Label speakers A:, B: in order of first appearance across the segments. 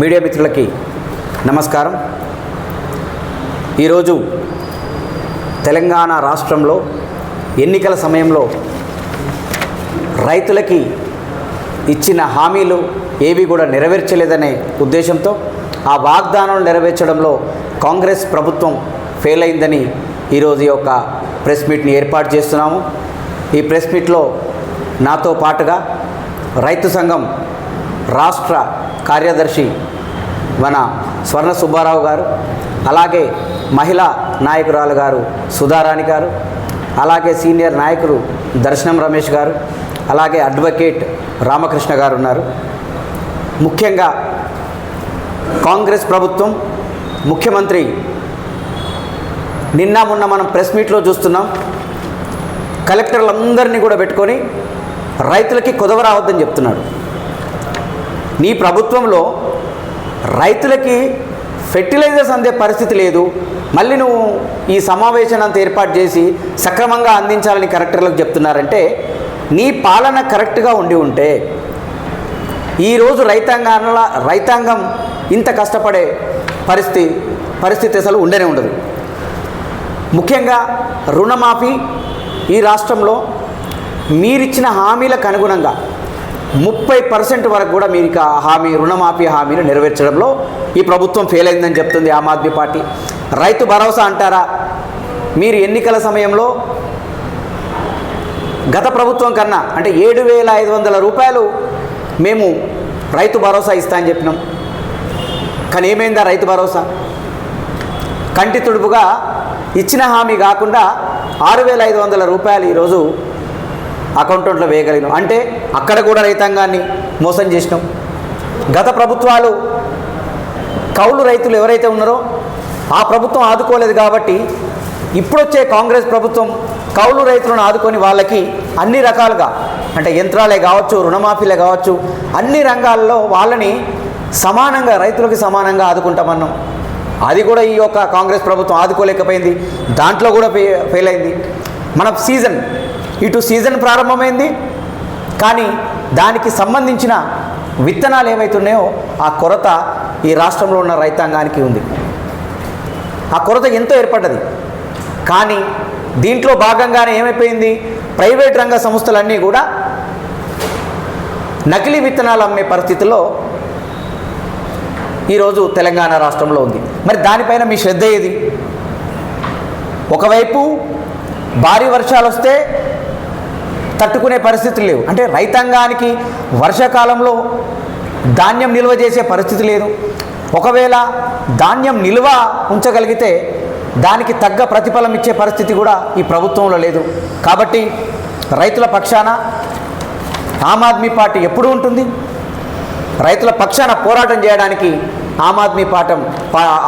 A: Media మిత్రులకి నమస్కారం. ఈరోజు తెలంగాణ రాష్ట్రంలో ఎన్నికల సమయంలో రైతులకి ఇచ్చిన హామీలు ఏవి కూడా నెరవేర్చలేదనే ఉద్దేశంతో ఆ వాగ్దానాలు నెరవేర్చడంలో కాంగ్రెస్ ప్రభుత్వం ఫెయిల్ అయిందని ఈరోజు యొక్క ప్రెస్ మీట్ని ఏర్పాటు చేస్తున్నాము. ఈ ప్రెస్ మీట్లో నాతో పాటుగా రైతు సంఘం రాష్ట్ర కార్యదర్శి మన స్వర్ణ సుబ్బారావు గారు అలాగే మహిళా నాయకురాలు గారు సుధారాణి గారు అలాగే సీనియర్ నాయకులు దర్శనం రమేష్ గారు అలాగే అడ్వకేట్ రామకృష్ణ గారు ఉన్నారు. ముఖ్యంగా కాంగ్రెస్ ప్రభుత్వం ముఖ్యమంత్రి నిన్న మొన్న మనం ప్రెస్ మీట్లో చూస్తున్నాం. కలెక్టర్లందరినీ కూడా పెట్టుకొని రైతులకి కుదవ రావద్దని చెప్తున్నాడు. నీ ప్రభుత్వంలో రైతులకి ఫెర్టిలైజర్స్ అందే పరిస్థితి లేదు. మళ్ళీ నువ్వు ఈ సమావేశాన్ని అంత ఏర్పాటు చేసి సక్రమంగా అందించాలని కరెక్టర్లకు చెప్తున్నారంటే నీ పాలన కరెక్ట్గా ఉండి ఉంటే ఈరోజు రైతాంగాల రైతాంగం ఇంత కష్టపడే పరిస్థితి పరిస్థితి అసలు ఉండనే ఉండదు. ముఖ్యంగా రుణమాఫీ ఈ రాష్ట్రంలో మీరిచ్చిన హామీలకు అనుగుణంగా ముప్పై పర్సెంట్ వరకు కూడా మీరు ఇక హామీ రుణమాఫీ హామీని నెరవేర్చడంలో ఈ ప్రభుత్వం ఫెయిల్ అయిందని చెప్తుంది ఆమ్ ఆద్మీ పార్టీ. రైతు భరోసా అంటారా? మీరు ఎన్నికల సమయంలో గత ప్రభుత్వం కన్నా అంటే ఏడు వేల ఐదు వందల రూపాయలు మేము రైతు భరోసా ఇస్తా అని చెప్పినాం. కానీ ఏమైందా రైతు భరోసా? కంటి తుడుపుగా ఇచ్చిన హామీ కాకుండా ఆరు వేల ఐదు వందల రూపాయలు ఈరోజు అకౌంటెంట్లో వేయగలిగినాం. అంటే అక్కడ కూడా రైతాంగాన్ని మోసం చేసినాం. గత ప్రభుత్వాలు కౌలు రైతులు ఎవరైతే ఉన్నారో ఆ ప్రభుత్వం ఆదుకోలేదు కాబట్టి ఇప్పుడొచ్చే కాంగ్రెస్ ప్రభుత్వం కౌలు రైతులను ఆదుకొని వాళ్ళకి అన్ని రకాలుగా అంటే యంత్రాలే కావచ్చు రుణమాఫీలే కావచ్చు అన్ని రంగాల్లో వాళ్ళని సమానంగా రైతులకి సమానంగా ఆదుకుంటామన్నాం. అది కూడా ఈ యొక్క కాంగ్రెస్ ప్రభుత్వం ఆదుకోలేకపోయింది. దాంట్లో కూడా ఫెయిల్ అయింది మన సీజన్ ఇటు సీజన్ ప్రారంభమైంది. కానీ దానికి సంబంధించిన విత్తనాలు ఏవైతున్నాయో ఆ కొరత ఈ రాష్ట్రంలో ఉన్న రైతాంగానికి ఉంది. ఆ కొరత ఎంతో ఏర్పడ్డది. కానీ దీంట్లో భాగంగానే ఏమైపోయింది? ప్రైవేట్ రంగ సంస్థలన్నీ కూడా నకిలీ విత్తనాలు అమ్మే పరిస్థితిలో ఈరోజు తెలంగాణ రాష్ట్రంలో ఉంది. మరి దానిపైన మీ శ్రద్ధ ఏది? ఒకవైపు భారీ వర్షాలు వస్తే తట్టుకునే పరిస్థితులు లేవు. అంటే రైతాంగానికి వర్షాకాలంలో ధాన్యం నిల్వ చేసే పరిస్థితి లేదు. ఒకవేళ ధాన్యం నిల్వ ఉంచగలిగితే దానికి తగ్గ ప్రతిఫలం ఇచ్చే పరిస్థితి కూడా ఈ ప్రభుత్వంలో లేదు. కాబట్టి రైతుల పక్షాన ఆమ్ ఆద్మీ పార్టీ ఎప్పుడు ఉంటుంది. రైతుల పక్షాన పోరాటం చేయడానికి ఆమ్ ఆద్మీ పాఠం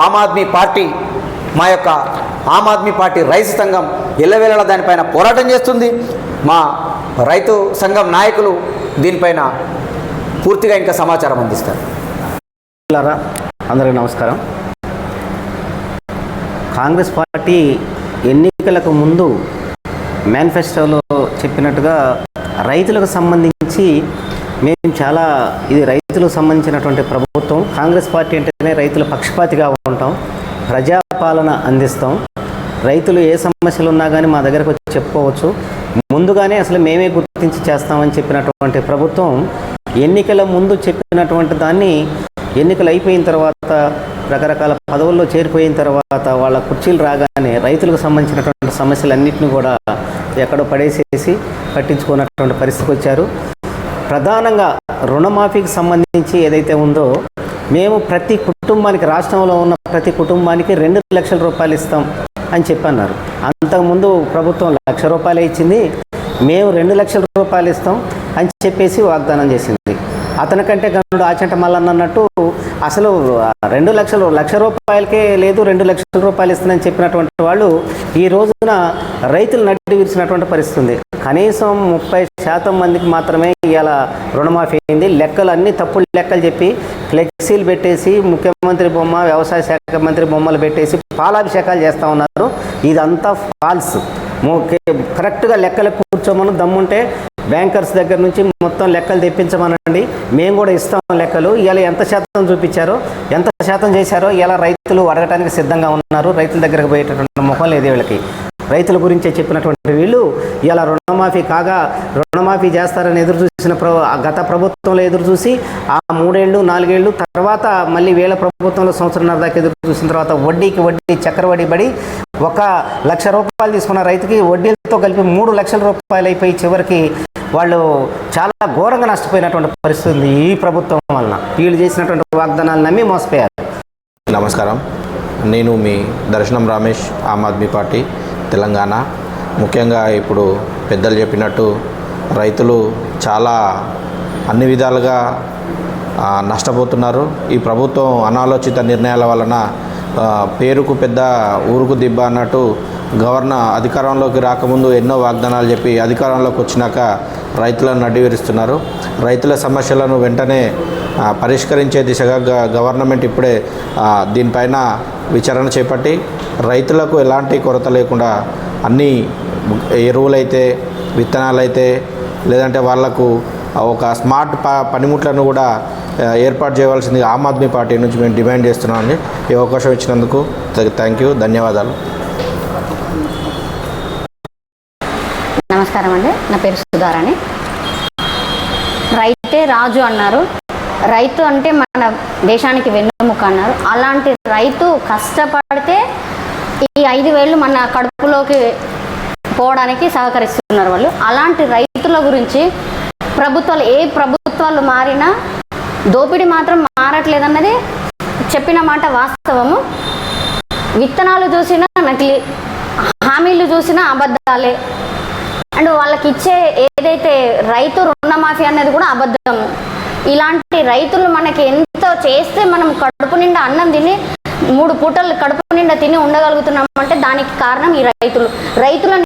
A: ఆమ్ ఆద్మీ పార్టీ మా యొక్క ఆమ్ ఆద్మీ పార్టీ రైతు సంఘం ఎల్లవేళలా దానిపైన పోరాటం చేస్తుంది. మా రైతు సంఘం నాయకులు దీనిపైన పూర్తిగా ఇంకా సమాచారం అందిస్తారు.
B: అందరికీ నమస్కారం. కాంగ్రెస్ పార్టీ ఎన్నికలకు ముందు మేనిఫెస్టోలో చెప్పినట్టుగా రైతులకు సంబంధించి మేము చాలా ఇది రైతులకు సంబంధించినటువంటి ప్రభుత్వం. కాంగ్రెస్ పార్టీ అంటేనే రైతుల పక్షపాతిగా ఉంటాం. ప్రజాపాలన అందిస్తాం. రైతులు ఏ సమస్యలు ఉన్నా కానీ మా దగ్గరకు వచ్చి చెప్పుకోవచ్చు. ముందుగానే అసలు మేమే గుర్తించి చేస్తామని చెప్పినటువంటి ప్రభుత్వం ఎన్నికల ముందు చెప్పినటువంటి దాన్ని ఎన్నికలు అయిపోయిన తర్వాత రకరకాల పదవుల్లో చేరిపోయిన తర్వాత వాళ్ళ కుర్చీలు రాగానే రైతులకు సంబంధించినటువంటి సమస్యలన్నింటినీ కూడా ఎక్కడో పడేసేసి పట్టించుకున్నటువంటి పరిస్థితికి వచ్చారు. ప్రధానంగా రుణమాఫీకి సంబంధించి ఏదైతే ఉందో మేము ప్రతి కుటుంబానికి రాష్ట్రంలో ఉన్న ప్రతి కుటుంబానికి రెండు లక్షల రూపాయలు ఇస్తాం అని చెప్పన్నారు. అంతకుముందు ప్రభుత్వం లక్ష రూపాయలు ఇచ్చింది మేము రెండు లక్షల రూపాయలు ఇస్తాం అని చెప్పేసి వాగ్దానం చేసింది. అతనికంటే గనుడు ఆచంట మల్లన్న అన్నట్టు అసలు రెండు లక్షలు లక్ష రూపాయలకే లేదు రెండు లక్షల రూపాయలు ఇస్తుందని చెప్పినటువంటి వాళ్ళు ఈ రోజున రైతులు నడ్డి విరిచినటువంటి పరిస్థితి ఉంది కనీసం ముప్పై శాతం మందికి మాత్రమే ఇలా రుణమాఫీ అయింది. లెక్కలు అన్ని తప్పుడు లెక్కలు చెప్పి ఫ్లెక్సీలు పెట్టేసి ముఖ్యమంత్రి బొమ్మ వ్యవసాయ శాఖ మంత్రి బొమ్మలు పెట్టేసి పాలాభిషేకాలు చేస్తూ ఉన్నారు. ఇదంతా ఫాల్స్ కరెక్ట్గా లెక్కలు కూర్చోమని దమ్ముంటే బ్యాంకర్స్ దగ్గర నుంచి మొత్తం లెక్కలు తెప్పించమనండి. మేము కూడా ఇస్తాం లెక్కలు. ఇలా ఎంత శాతం చూపించారో ఎంత శాతం చేశారో ఇలా రైతులు అడగటానికి సిద్ధంగా ఉన్నారు. రైతుల దగ్గరకు పోయేటటువంటి ముఖం లేదు వీళ్ళకి. రైతుల గురించే చెప్పినటువంటి వీళ్ళు ఇలా రుణమాఫీ కాగా రుణమాఫీ చేస్తారని ఎదురు చూసిన ప్ర గత ప్రభుత్వంలో ఎదురు చూసి ఆ మూడేళ్ళు నాలుగేళ్ళు తర్వాత మళ్ళీ వేల ప్రభుత్వంలో సంవత్సరంన్నర దాకా ఎదురు చూసిన తర్వాత వడ్డీకి వడ్డీ చక్రవడ్డీ పడి ఒక లక్ష రూపాయలు తీసుకున్న రైతుకి వడ్డీలతో కలిపి మూడు లక్షల రూపాయలు అయిపోయి చివరికి వాళ్ళు చాలా ఘోరంగా నష్టపోయినటువంటి పరిస్థితి ఉంది ఈ ప్రభుత్వం వలన. వీళ్ళు చేసినటువంటి వాగ్దానాలు నమ్మి మోసపోయారు.
C: నమస్కారం. నేను మీ దర్శనం రమేష్ ఆమ్ ఆద్మీ పార్టీ. తెలంగాణ. ముఖ్యంగా ఇప్పుడు పెద్దలు చెప్పినట్టు రైతులు చాలా అన్ని విధాలుగా నష్టపోతున్నారు. ఈ ప్రభుత్వం అనాలోచిత నిర్ణయాల వలన పేరుకు పెద్ద ఊరుకు దిబ్బ అన్నట్టు గవర్నర్ అధికారంలోకి రాకముందు ఎన్నో వాగ్దానాలు చెప్పి అధికారంలోకి వచ్చినాక రైతులను నడ్డివిరుస్తున్నారు. రైతుల సమస్యలను వెంటనే పరిష్కరించే దిశగా గవర్నమెంట్ ఇప్పుడే దీనిపైన విచారణ చేపట్టి రైతులకు ఎలాంటి కొరత లేకుండా అన్ని ఎరువులైతే విత్తనాలైతే లేదంటే వాళ్ళకు ఒక స్మార్ట్ ప పనిముట్లను కూడా ఏర్పాటు చేయవలసింది ఆమ్ ఆద్మీ పార్టీ నుంచి మేము డిమాండ్ చేస్తున్నామండి. ఈ అవకాశం ఇచ్చినందుకు థ్యాంక్ యూ ధన్యవాదాలు.
D: నమస్కారం అండి. నా పేరు సుధారాణి. రైతే రాజు అన్నారు. రైతు అంటే మన దేశానికి వెన్నుముక అన్నారు. అలాంటి రైతు కష్టపడితే ఈ ఐదు వేలు మన కడుపులోకి పోవడానికి సహకరిస్తున్నారు వాళ్ళు. అలాంటి రైతుల గురించి ప్రభుత్వాలు ఏ ప్రభుత్వాలు మారినా దోపిడీ మాత్రం మారట్లేదన్నది చెప్పిన మాట వాస్తవము. విత్తనాలు చూసినా నకిలీ హామీలు చూసినా అబద్ధాలే. అండ్ వాళ్ళకి ఇచ్చే ఏదైతే రైతు రుణమాఫీ అనేది కూడా అబద్ధం ఇలాంటి రైతులు మనకి ఎంతో చేస్తే మనం కడుపు నిండా అన్నం తిని మూడు పూటలు కడుపు నిండా తిని ఉండగలుగుతున్నాం అంటే దానికి కారణం ఈ రైతులు. రైతులను